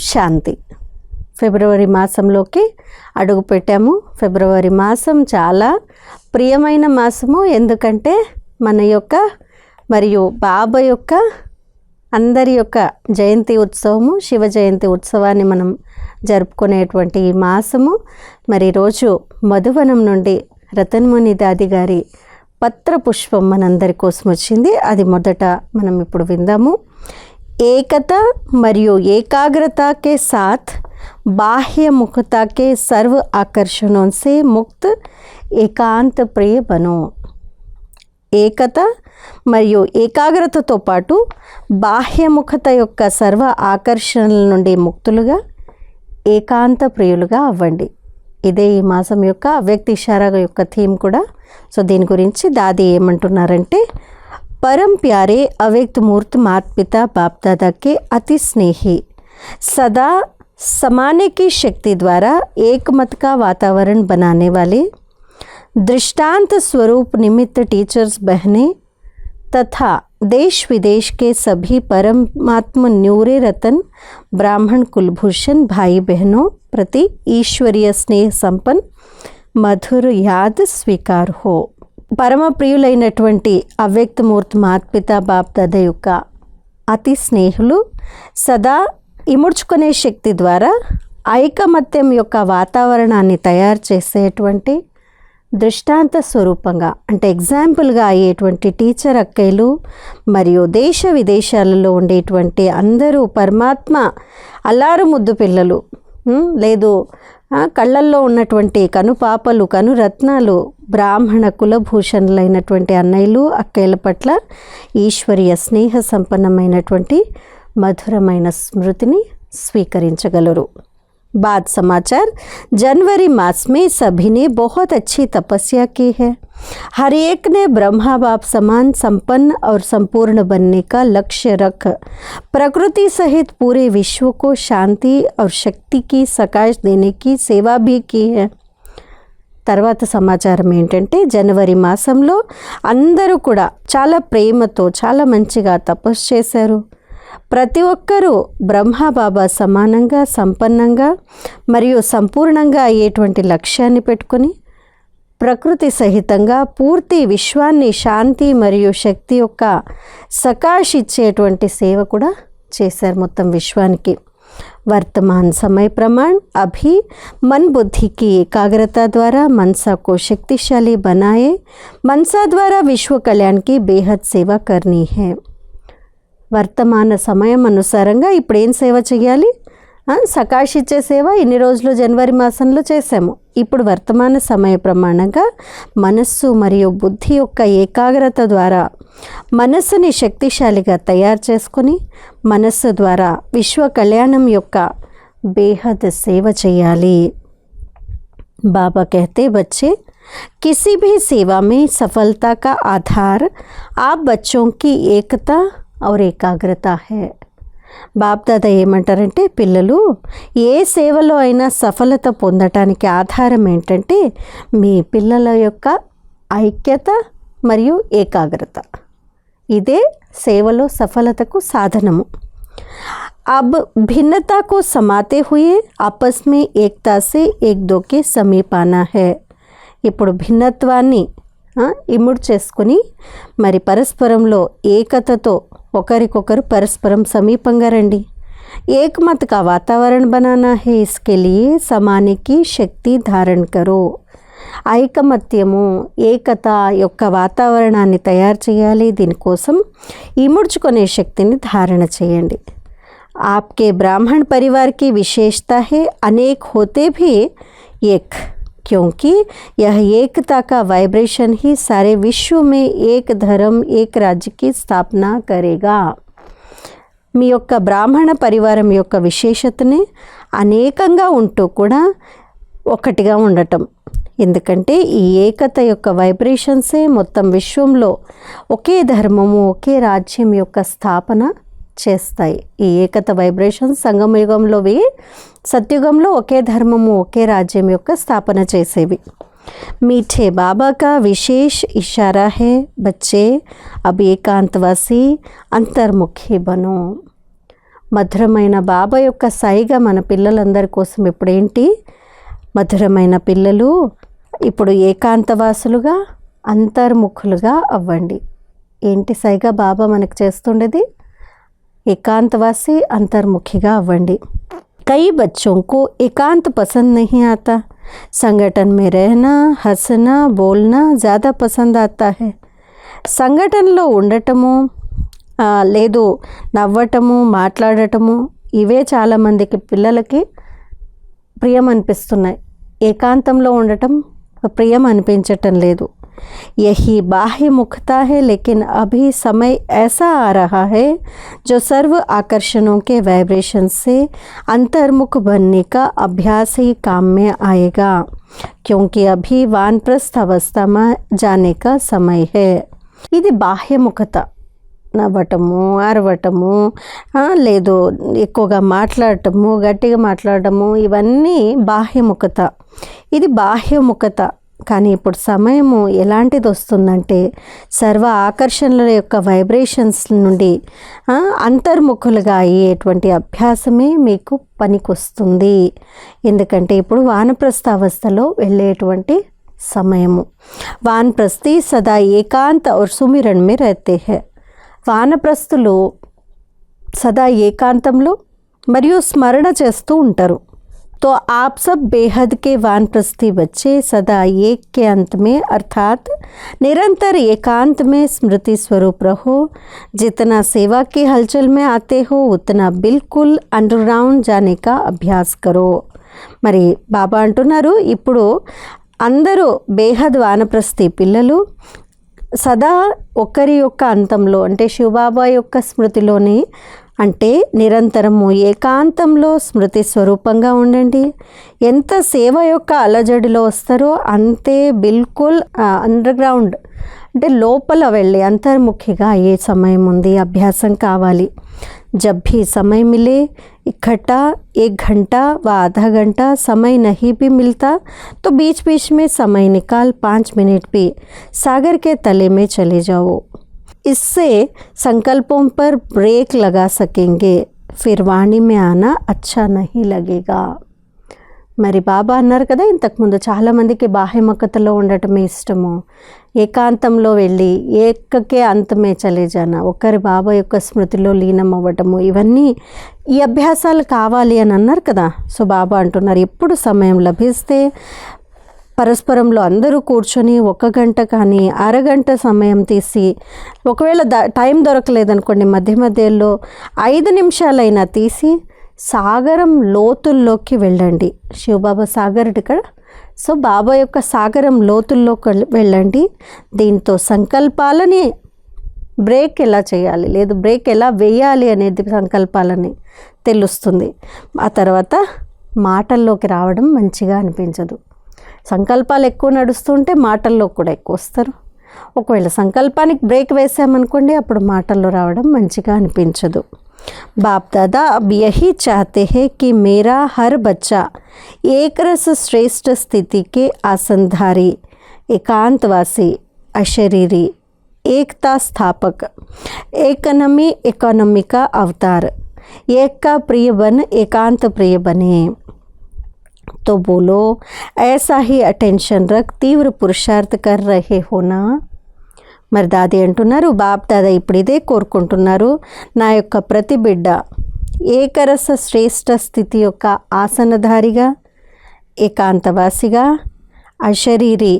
శాంతి. ఫిబ్రవరి మాసంలోకి అడుగు పెట్టాము. ఫిబ్రవరి మాసం చాలా ప్రియమైన మాసము. ఎందుకంటే మన యొక్క మరియు బాబా యొక్క అందరి యొక్క జయంతి ఉత్సవము శివ జయంతి ఉత్సవాన్ని మనం జరుపుకునేటువంటి ఈ మాసము. మరి రోజు మధువనం నుండి రతన్ముని దాది గారి పత్ర పుష్పం మనందరి కోసం వచ్చింది. అది మొదట మనం ఇప్పుడు విందాము. ఏకత మరియు ఏకాగ్రత के साथ बाह्य मुखता के सर्व आकर्षणों से मुक्त ఏకాంత ప్రియ బను ఏకత మరియు ఏకాగ్రతతో పాటు బాహ్యముఖత యొక్క సర్వ ఆకర్షణల నుండి ముక్తులుగా ఏకాంత ప్రియులుగా అవ్వండి ఇదే ఈ మాసం యొక్క అవ్యక్తి ఇషారా యొక్క థీమ్ కూడా సో దీని గురించి దాది ఏమంటున్నారంటే परम प्यारे अव्यक्त मूर्त मात पिता बाप दादा के अति स्नेही। सदा समाने की शक्ति द्वारा एक मत का वातावरण बनाने वाले, दृष्टांत स्वरूप निमित्त टीचर्स बहने, तथा देश विदेश के सभी परमात्म न्यूरे रतन, ब्राह्मण कुलभूषण भाई बहनों प्रति ईश्वरीय स्नेह संपन्न, मधुर याद स्वीकार हो। పరమ ప్రియులైనటువంటి అవ్యక్తమూర్తి మాత్పిత బాప్దాద యొక్క అతి స్నేహులు సదా ఇముడ్చుకునే శక్తి ద్వారా ఐకమత్యం యొక్క వాతావరణాన్ని తయారు చేసేటువంటి దృష్టాంత స్వరూపంగా అంటే ఎగ్జాంపుల్గా అయ్యేటువంటి టీచర్ అక్కయ్యలు మరియు దేశ విదేశాలలో ఉండేటువంటి అందరూ పరమాత్మ అల్లారు ముద్దు పిల్లలు లేదు. కళ్ళల్లో ఉన్నటువంటి కనుపాపలు కనురత్నాలు బ్రాహ్మణ కులభూషణులైనటువంటి అన్నయ్యలు అక్కయ్యల పట్ల ఈశ్వరీయ స్నేహ సంపన్నమైనటువంటి మధురమైన స్మృతిని స్వీకరించగలరు. बाद समाचार जनवरी मास में सभी ने बहुत अच्छी तपस्या की है हर एक ने ब्रह्मा बाप समान संपन्न और संपूर्ण बनने का लक्ष्य रख प्रकृति सहित पूरे विश्व को शांति और शक्ति की सकाश देने की सेवा भी की है తర్వాత సమాచారం ఏంటంటే జనవరి మాసంలో అందరూ కూడా చాలా ప్రేమతో చాలా మంచిగా తపస్సు చేశారు ప్రతి ఒక్కరూ బ్రహ్మబాబా సమానంగా సంపన్నంగా మరియు సంపూర్ణంగా అయ్యేటువంటి లక్ష్యాన్ని పెట్టుకొని ప్రకృతి సహితంగా పూర్తి విశ్వాన్ని శాంతి మరియు శక్తి యొక్క సకాష్ ఇచ్చేటువంటి సేవ కూడా చేశారు మొత్తం విశ్వానికి वर्तमान समय प्रमाण अभी मन बुद्धि की एकाग्रता द्वारा मनसा को शक्तिशाली बनाए मनसा द्वारा विश्व कल्याण की बेहद सेवा करनी है వర్తమాన సమయం అనుసారంగా ఇప్పుడు ఏం సేవ చేయాలి ఆ, సకాష్ ఇచ్చే సేవ ఇన్ని రోజులు జనవరి మాసంలో చేసాము ఇప్పుడు వర్తమాన సమయ ప్రమాణంగా మనస్సు మరియు బుద్ధి యొక్క ఏకాగ్రత ద్వారా మనస్సుని శక్తిశాలిగా తయారు చేసుకొని మనస్సు ద్వారా విశ్వ కళ్యాణం యొక్క బేహద్ సేవ చేయాలి बाबा कहते बच्चे किसी भी सेवा में सफलता का आधार आप बच्चों की एकता और ఏకాగ్రత है బాప్ దాదా ఏమంటారంటే పిల్లలు ఏ సేవలో అయినా సఫలత పొందటానికి ఆధారం ఏంటంటే మీ పిల్లల యొక్క ఐక్యత మరియు ఏకాగ్రత ఇదే సేవలో సఫలతకు సాధనము अब भिन्नता को समाते हुए आपस में एकता से एक दो के समीप आना है ఇప్పుడు భిన్నత్వాన్ని ఆ, ఇముడు చేసుకుని మరి పరస్పరంలో ఏకతతో ఒకరికొకరు పరస్పరం సమీపంగా రండి. ఏకమతక का वातावरण बनाना है శక్తి ధారణ కరో. ఐకమత్యము ఏకత యొక్క వాతావరణాన్ని తయారు చేయాలి. దీనికోసం ఇముడ్చుకునే శక్తిని ధారణ చేయండి. ఆప్కే బ్రాహ్మణ్ పరివార్కి విశేషత హే అనేక్ హోతే होते ఏక్. क्योंकि यह एकता का वाइब्रेशन ही सारे विश्व में एक धर्म एक राज्य की स्थापना करेगा మీ యొక్క బ్రాహ్మణ పరివారం యొక్క విశేషతని అనేకంగా ఉంటూ కూడా ఒకటిగా ఉండటం ఎందుకంటే ఈ ఏకత యొక్క వైబ్రేషన్సే మొత్తం విశ్వంలో ఒకే ధర్మము ఒకే రాజ్యం యొక్క స్థాపన చేస్తాయి ఈ ఏకత వైబ్రేషన్ సంగమయుగంలోవి సత్యుగంలో ఒకే ధర్మము ఒకే రాజ్యం యొక్క స్థాపన చేసేవి मीठे बाबा का विशेष इशारा है बच्चे अब एकांतवासी अंतर्मुखी बनो మధురమైన బాబా యొక్క సైగ మన పిల్లలందరి కోసం ఇప్పుడు ఏంటి మధురమైన పిల్లలు ఇప్పుడు ఏకాంతవాసులుగా అంతర్ముఖులుగా అవ్వండి ఏంటి సైగ బాబా మనకు చేస్తుండేది एकांतवासी अंतर्मुखीगा अव्वंडी कई बच्चों को एकांत पसंद नहीं आता संगठन में रहना हंसना बोलना ज़्यादा पसंद आता है సంఘటనలో ఉండటము ఆ, లేదు నవ్వటము మాట్లాడటము ఇవే చాలామందికి పిల్లలకి ప్రియం అనిపిస్తున్నాయి ఏకాంతంలో ఉండటం ప్రియం అనిపించటం లేదు यही बाह्य मुखता है लेकिन अभी समय ऐसा आ रहा है जो सर्व आकर्षणों के वाइब्रेशन से अंतर्मुख बनने का अभ्यास ही काम में आएगा क्योंकि अभी वानप्रस्थ अवस्था में जाने का समय है ఇది బాహ్యముఖత నవ్వటము అరవటము ఆ, లేదు ఎక్కువగా మాట్లాడటము గట్టిగా మాట్లాడటము ఇవన్నీ బాహ్యముఖత ఇది బాహ్యముఖత కానీ ఇప్పుడు సమయము ఎలాంటిది వస్తుందంటే సర్వ ఆకర్షణల యొక్క వైబ్రేషన్స్ నుండి అంతర్ముఖులుగా అయ్యేటువంటి అభ్యాసమే మీకు పనికొస్తుంది. ఎందుకంటే ఇప్పుడు వానప్రస్థావస్థలో వెళ్ళేటువంటి సమయము. వానప్రస్థి సదా ఏకాంత ఔర్ సుమిరణ్మే వానప్రస్థులు సదా ఏకాంతంలో మరియు స్మరణ చేస్తూ ఉంటారు. तो आप सब बेहद के वानप्रस्थी बच्चे सदा एक के अंत में अर्थात निरंतर एकांत में स्मृति स्वरूप रहो जितना सेवा के हलचल में आते हो उतना बिल्कुल अंडरग्राउंड जाने का अभ्यास करो మరి బాబా అంటున్నారు ఇప్పుడు అందరూ బేహద్ వానప్రస్థి పిల్లలు సదా ఒకరి యొక్క అంతంలో అంటే శివబాబా యొక్క స్మృతిలోని అంటే నిరంతరము ఏకాంతంలో స్మృతి స్వరూపంగా ఉండండి ఎంత సేవ యొక్క అలజడిలో వస్తారో అంతే బిల్కుల్ అండర్ గ్రౌండ్ అంటే లోపల వెళ్ళి అంతర్ముఖిగా అయ్యే సమయం ఉంది అభ్యాసం కావాలి जब भी समय मिले इकट्ठा एक घंटा व आधा घंटा समय नहीं भी मिलता तो बीच बीच में समय निकाल पाँच मिनट भी सागर के तले में चले जाओ इससे संकल्पों पर ब्रेक लगा सकेंगे फिर वाणी में आना अच्छा नहीं लगेगा మరి బాబా అన్నారు కదా ఇంతకుముందు చాలామందికి బాహ్యమకతలో ఉండటమే ఇష్టము ఏకాంతంలో వెళ్ళి ఏకకే అంతమే చలేజాన ఒకరి బాబా యొక్క స్మృతిలో లీనం అవ్వటము ఇవన్నీ ఈ అభ్యాసాలు కావాలి అని అన్నారు కదా సో బాబా అంటున్నారు ఎప్పుడు సమయం లభిస్తే పరస్పరంలో అందరూ కూర్చొని ఒక గంట కానీ అరగంట సమయం తీసి ఒకవేళ ద టైం దొరకలేదనుకోండి మధ్య మధ్యలో ఐదు నిమిషాలైనా తీసి సాగరం లోతుల్లోకి వెళ్ళండి. శివబాబా సాగర్ ఇక్కడ. సో బాబా యొక్క సాగరం లోతుల్లోకి వెళ్ళండి. దీంతో సంకల్పాలని బ్రేక్ ఎలా చేయాలి లేదు బ్రేక్ ఎలా వేయాలి అనేది సంకల్పాలని తెలుస్తుంది. ఆ తర్వాత మాటల్లోకి రావడం మంచిగా అనిపించదు. సంకల్పాలు ఎక్కువ నడుస్తుంటే మాటల్లో కూడా ఎక్కువ వస్తారు ఒకవేళ సంకల్పానికి బ్రేక్ వేసామనుకోండి అప్పుడు మాటల్లో రావడం మంచిగా అనిపించదు बाप दादा अब यही चाहते हैं कि मेरा हर बच्चा एक रस श्रेष्ठ स्थिति के आसनधारी एकांतवासी अशरीरी एकता स्थापक इकोनॉमी इकोनॉमी का अवतार एक का प्रिय बन एकांत प्रिय बने तो बोलो ऐसा ही अटेंशन रख तीव्र पुरुषार्थ कर रहे हो ना మరి దాది అంటున్నారు బాప్ దాదా ఇప్పుడు ఇదే కోరుకుంటున్నారు నా యొక్క ప్రతి బిడ్డ ఏకరస శ్రేష్ఠ స్థితి యొక్క ఆసనధారిగా ఏకాంతవాసిగా అశరీరి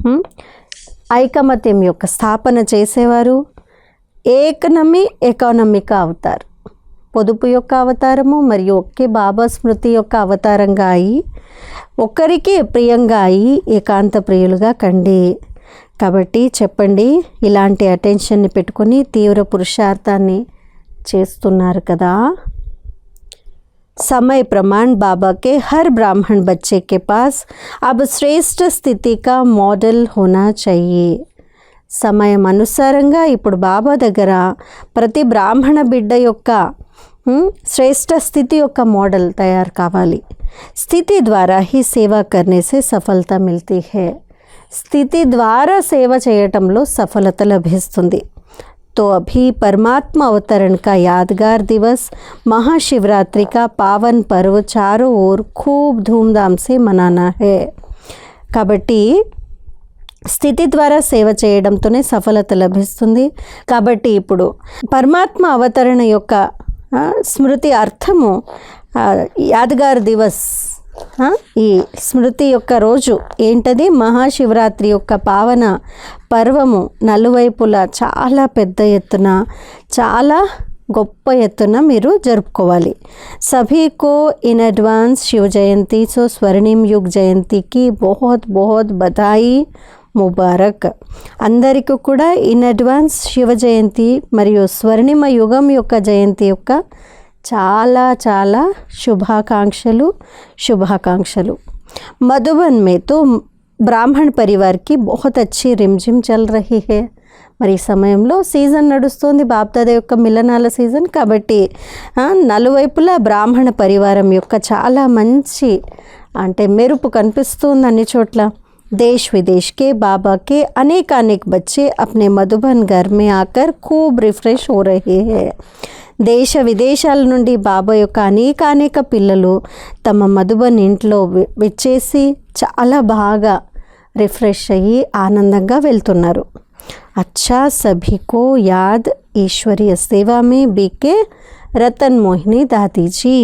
హ్మ్, ఐకమత్యం యొక్క స్థాపన చేసేవారు ఏకనమి ఎకానమిక అవతార్ పొదుపు యొక్క అవతారము మరియు ఒకే బాబా స్మృతి యొక్క అవతారంగా అయి ఒకరికి ప్రియంగా అయి ఏకాంత ప్రియులుగా కండి కాబట్టి చెప్పండి ఇలాంటి అటెన్షన్ని పెట్టుకొని తీవ్ర పురుషార్థాన్ని చేస్తున్నారు కదా समय प्रमाण बाबा के हर ब्राह्मण बच्चे के पास अब श्रेष्ठ స్థితి का మోడల్ होना चाहिए సమయం అనుసారంగా ఇప్పుడు బాబా దగ్గర ప్రతి బ్రాహ్మణ బిడ్డ యొక్క హ్మ్, శ్రేష్ఠ స్థితి యొక్క మోడల్ తయారు కావాలి స్థితి ద్వారా హీ సేవ కర్నేసే సఫలత మిల్తీ హే స్థితి ద్వారా సేవ చేయటంలో సఫలత లభిస్తుంది तो अभी परमात्मा अवतरण का यादगार दिवस महाशिवरात्रि का पावन पर्व चारों ओर खूब धूमधाम से मनाना है కాబట్టి స్థితి ద్వారా సేవ చేయడంతోనే సఫలత లభిస్తుంది కాబట్టి ఇప్పుడు పరమాత్మ అవతరణ యొక్క ఆ, స్మృతి అర్థము ఆ, యాదగార్ దివస్ ఈ స్మృతి యొక్క రోజు ఏంటది? మహాశివరాత్రి యొక్క పావన పర్వము నలువైపులా చాలా పెద్ద ఎత్తున చాలా గొప్ప ఎత్తున మీరు జరుపుకోవాలి. సభీకో ఇన్ అడ్వాన్స్ శివ జయంతి సో స్వర్ణిం యుగ్ జయంతికి బహుత్ బహుత్ బధాయి ముబారక్ అందరికీ కూడా ఇన్ అడ్వాన్స్ శివ జయంతి మరియు స్వర్ణిమ యుగం యొక్క జయంతి యొక్క చాలా చాలా శుభాకాంక్షలు శుభాకాంక్షలు मधुबन में तो బ్రాహ్మణ పరివార్కి బహుత్ అచ్చి రిమ్జిమ్ చల్ రహీ హే మరి ఈ సమయంలో సీజన్ నడుస్తుంది బాప్దాద యొక్క మిలనాల సీజన్ కాబట్టి ఆ, నలువైపులా బ్రాహ్మణ పరివారం యొక్క చాలా మంచి అంటే మెరుపు కనిపిస్తుంది అన్ని చోట్ల देश विदेश के बाबा के अनेक अनेक बच्चे अपने मधुबन घर में आकर खूब रिफ्रेश हो रहे हैं దేశ విదేశాల నుండి బాబా యొక్క అనేక అనేక పిల్లలు తమ మధుబన్ ఇంట్లో వి- విచ్చేసి చాలా బాగా రిఫ్రెష్ అయ్యి ఆనందంగా వెళ్తున్నారు అచ్చా సభీకో యాద్ ఈశ్వరీయ సేవామే బీకే రతన్ మోహిని దాదీజీ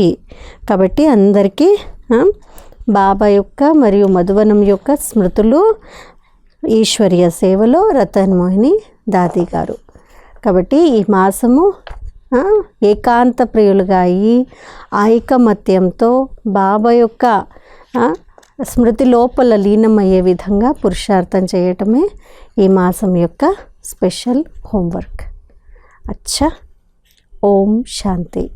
కాబట్టి అందరికీ ఆ, బాబా యొక్క మరియు మధువనం యొక్క స్మృతులు ఈశ్వర్య సేవలో రతన్ మోహిని దాది గారు. కాబట్టి ఈ మాసము ఏకాంత ప్రియులుగా అయ్యి ఐకమత్యంతో బాబా యొక్క స్మృతి లోపల లీనమయ్యే విధంగా పురుషార్థం చేయటమే ఈ మాసం యొక్క స్పెషల్ హోంవర్క్. అచ్చా ఓం శాంతి.